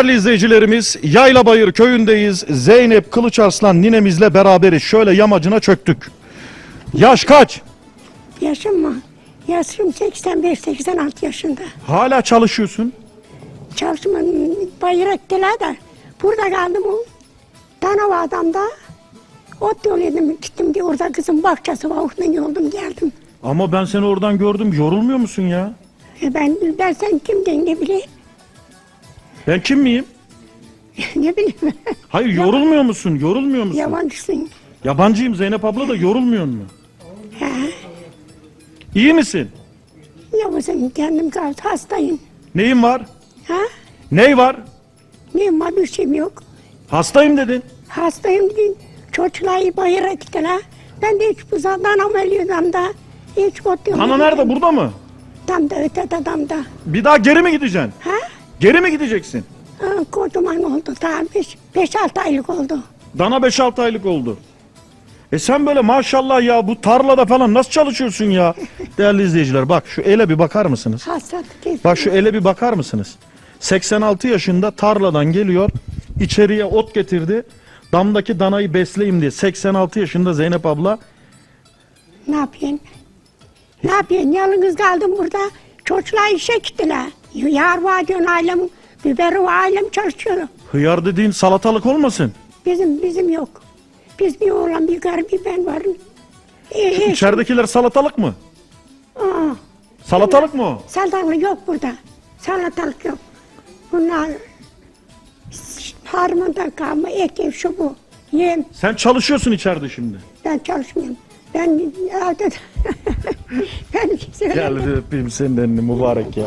Değerli izleyicilerimiz, Yaylabayır köyündeyiz. Zeynep Kılıçarslan ninemizle beraberiz. Şöyle yamacına çöktük. Yaş kaç? Yaşım mı? Yaşım 85-86 yaşında. Hala çalışıyorsun. Çalışmam bayır ettiler de. Burada kaldım o. Tanava adamda. Ot yoluyordum gittim diye orada kızın bahçesi var. Oradan yoldum geldim. Ama ben seni oradan gördüm. Yorulmuyor musun ya? E ben, ben sen kimdin ne bileyim. Ben kim miyim? ne bileyim. Hayır yorulmuyor musun? Yorulmuyor musun? Yabancısın. Yabancıyım Zeynep abla da yorulmuyor mu? Ha, İyi misin? yavuzum kendim kaldı hastayım. Neyin var? Ha? Ney var? Benim var bir şeyim yok. Hastayım dedin. Hastayım dedim. Çocukları bayır ettiler. Ben de hiç bu zaten ameliyatım da. Hiç ot yoluyordum. Ana nerede? Burada mı? Tam da ötede tam da. Bir daha geri mi gideceksin? Ha? Geri mi gideceksin? Ha, kocaman oldu. Daha 5-6 aylık oldu. Dana 5-6 aylık oldu. E sen böyle maşallah ya bu tarlada falan nasıl çalışıyorsun ya? Değerli izleyiciler bak şu ele bir bakar mısınız? Kesin. Bak şu ele bir bakar mısınız? 86 yaşında tarladan geliyor. içeriye ot getirdi. Damdaki danayı besleyeyim diye. 86 yaşında Zeynep abla. Ne yapayım? Ne yapayım? Yalnız kaldım burada. Çocuklar işe gittiler. Yar var diyorsun ailem. Biberi var ailem çalışıyor. Hıyar dediğin salatalık olmasın. Bizim bizim yok. Biz bir oğlan bir karı bir ben varım. E, e, İçeridekiler salatalık mı? aa, Salatalık mı o? salatalık yok burada. Salatalık yok. Bunlar harmandan kalma ekim şu bu. Yem. Sen çalışıyorsun içeride şimdi. Ben çalışmıyorum. Ben evde ben Gel söyledim. bir öpeyim senin elini mübarek ya.